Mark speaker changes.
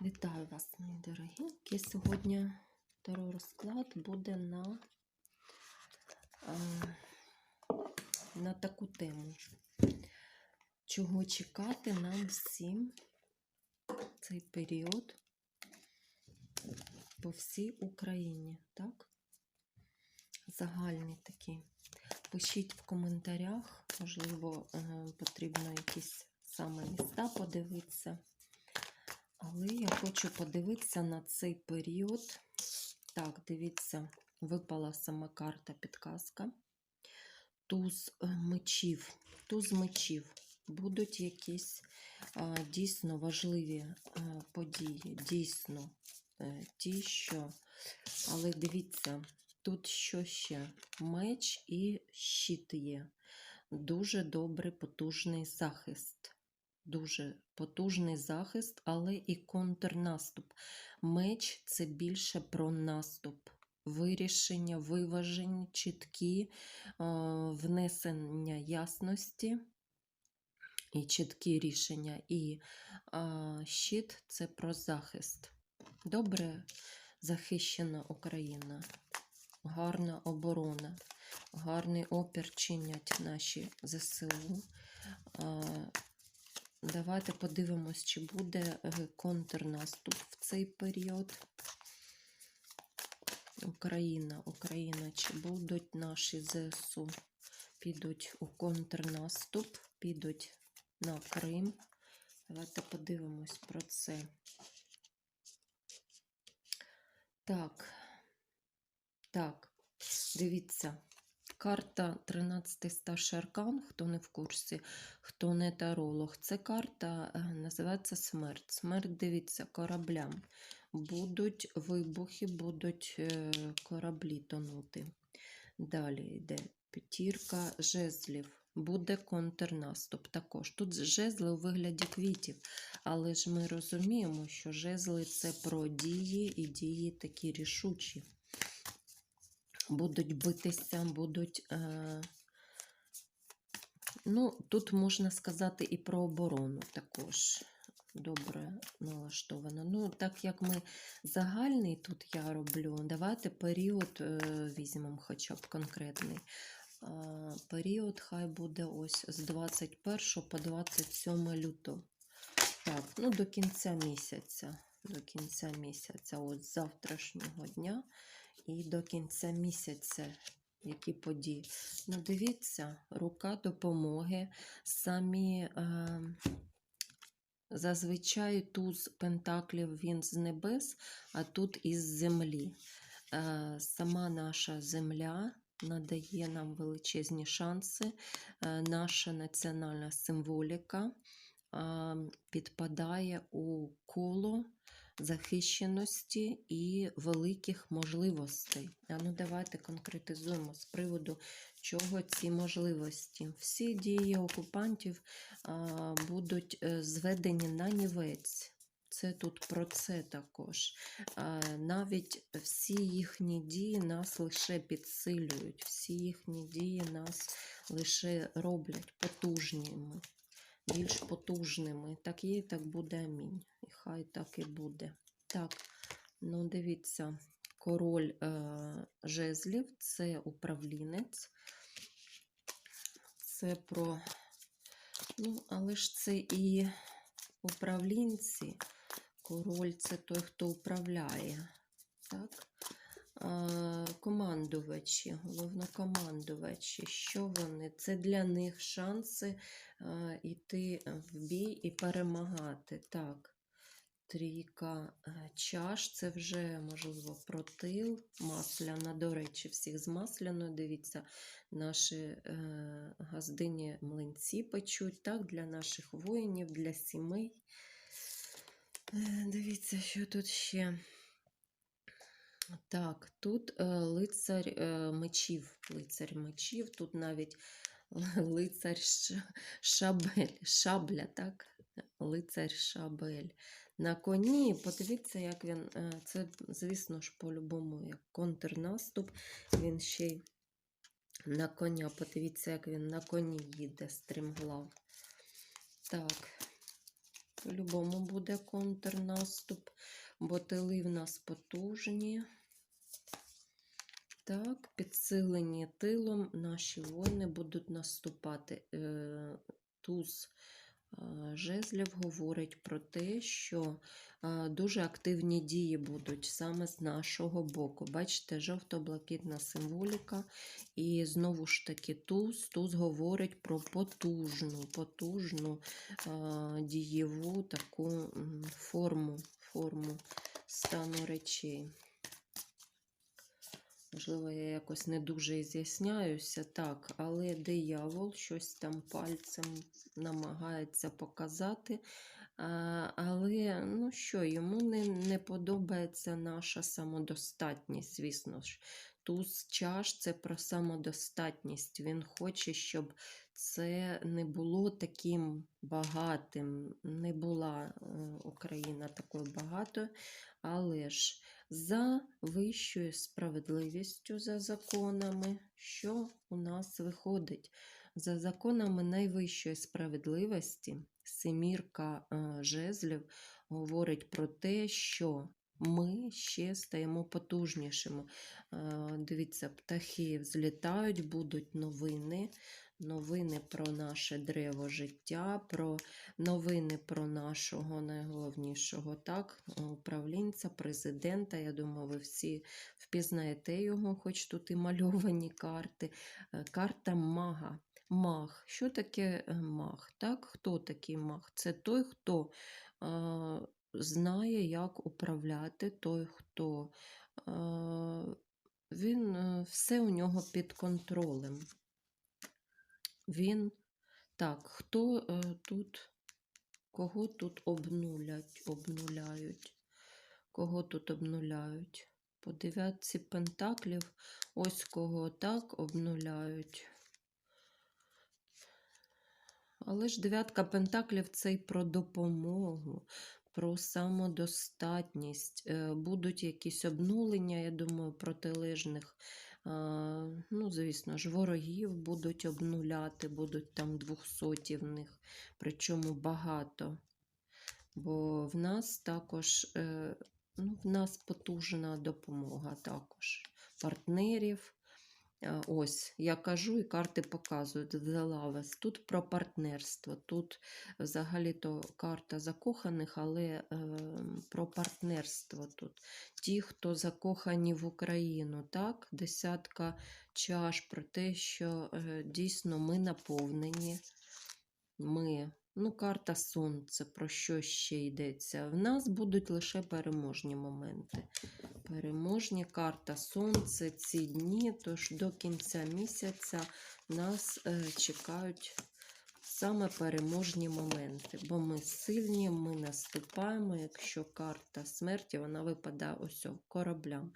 Speaker 1: Вітаю вас, мої дорогенькі. Сьогодні второй розклад буде на, е, на таку тему. Чого чекати нам всім цей період по всій Україні, так? Загальний такий. Пишіть в коментарях, можливо, е, потрібно якісь саме міста подивитися. Але хочу подивитися на цей період. Так, дивіться, випала сама карта підказка. Туз е, мечів. Туз мечів. Будуть якісь а, дійсно важливі а, події. Дійсно, е, ті, що. Але дивіться, тут що ще? Меч і щит є. Дуже добрий, потужний захист дуже потужний захист, але і контрнаступ. Меч це більше про наступ, вирішення, виваження, чіткі внесення ясності і чіткі рішення. І щит це про захист. Добре захищена Україна, гарна оборона, гарний опір чинять наші ЗСУ. Давайте подивимось, чи буде е, контрнаступ в цей період. Україна, Україна, чи будуть наші ЗСУ? Підуть у контрнаступ, підуть на Крим. Давайте подивимось про це. Так, так, дивіться. Карта 13 старший аркан, хто не в курсі, хто не таролог. Це карта е, називається смерть. Смерть, дивіться, кораблям. Будуть вибухи, будуть е, кораблі тонути. Далі йде п'ятірка жезлів. Буде контрнаступ також. Тут жезли у вигляді квітів, але ж ми розуміємо, що жезли це про дії і дії такі рішучі будуть битися, будуть. Е, ну, тут можна сказати і про оборону також. Добре налаштовано. Ну, так як ми загальний тут я роблю, давайте період е, візьмемо хоча б конкретний. Е, період хай буде ось з 21 по 27 лютого. Так, ну до кінця місяця. До кінця місяця, от з завтрашнього дня і до кінця місяця. Які події. Ну, дивіться, рука допомоги. Самі е, зазвичай туз Пентаклів він з небес, а тут із землі. Е, Сама наша земля надає нам величезні шанси, е, наша національна символіка е, підпадає у коло захищеності і великих можливостей. А ну давайте конкретизуємо з приводу чого ці можливості. Всі дії окупантів а, будуть е, зведені на нівець. Це тут про це також. Навіть всі їхні дії нас лише підсилюють, всі їхні дії нас лише роблять потужніми більш потужними. Так є, так буде амінь. І хай так і буде. Так, ну дивіться, король е, жезлів це управлінець. Це про, ну, але ж це і управлінці. Король це той, хто управляє. Так? Командувачі, головнокомандувачі, що вони? Це для них шанси йти в бій і перемагати. Так, трійка е, чаш, це вже, можливо, протил, масляна. До речі, всіх з масляною. Дивіться, наші е, газдині млинці печуть, так, для наших воїнів, для сімей. Е, дивіться, що тут ще. Так, тут е, лицар е, мечів. Лицар мечів, тут навіть лицар шабель, шабля, так? Лицар шабель. На коні, подивіться, як він. Е, це, звісно ж, по-любому, як контрнаступ. Він ще й на коня. Подивіться, як він на коні їде, стрімглав. Так. По-любому буде контрнаступ, бо тили в нас потужні. Так, підсилені тилом наші воїни будуть наступати. Е, Туз е, жезлів говорить про те, що е, дуже активні дії будуть саме з нашого боку. Бачите, жовто-блакитна символіка. І знову ж таки туз. Туз говорить про потужну, потужну дієву таку форму, форму стану речей. Можливо, я якось не дуже і з'ясняюся, так, але диявол щось там пальцем намагається показати. Але ну що, йому не, не подобається наша самодостатність, звісно ж. Туз чаш це про самодостатність. Він хоче, щоб це не було таким багатим, не була е, Україна такою багатою, але ж за вищою справедливістю, за законами, що у нас виходить? За законами найвищої справедливості, семірка е, жезлів говорить про те, що ми ще стаємо потужнішими. Е, Дивіться, птахи взлітають, будуть новини. Новини про наше древо життя, про новини про нашого найголовнішого так, управлінця, президента. Я думаю, ви всі впізнаєте його, хоч тут і мальовані карти. Е, Карта мага. Маг. Що таке е, маг? Так? Хто такий маг? Це той, хто знає, як управляти, той, хто він е, все у нього під контролем. Він так, хто е, тут, кого тут обнулять, обнуляють? Кого тут обнуляють? По дев'ятці пентаклів, ось кого так обнуляють. Але ж дев'ятка пентаклів це й про допомогу, про самодостатність. Е, Будуть якісь обнулення, я думаю, протилежних. Ну, звісно ж, ворогів будуть обнуляти, будуть там двохсоті них, причому багато. Бо в нас також е, ну, в нас потужна допомога також партнерів. Е, Ось, я кажу, і карти показують The Lovers. Тут про партнерство. Тут взагалі-то карта закоханих, але е, про партнерство тут. Ті, хто закохані в Україну, так? Десятка чаш про те, що е, дійсно ми наповнені. Ми, ну, карта сонце, про що ще йдеться? В нас будуть лише переможні моменти. Переможні карта сонце ці дні, тож до кінця місяця нас е, чекають саме переможні моменти. Бо ми сильні, ми наступаємо. Якщо карта смерті, вона випадає ось кораблям.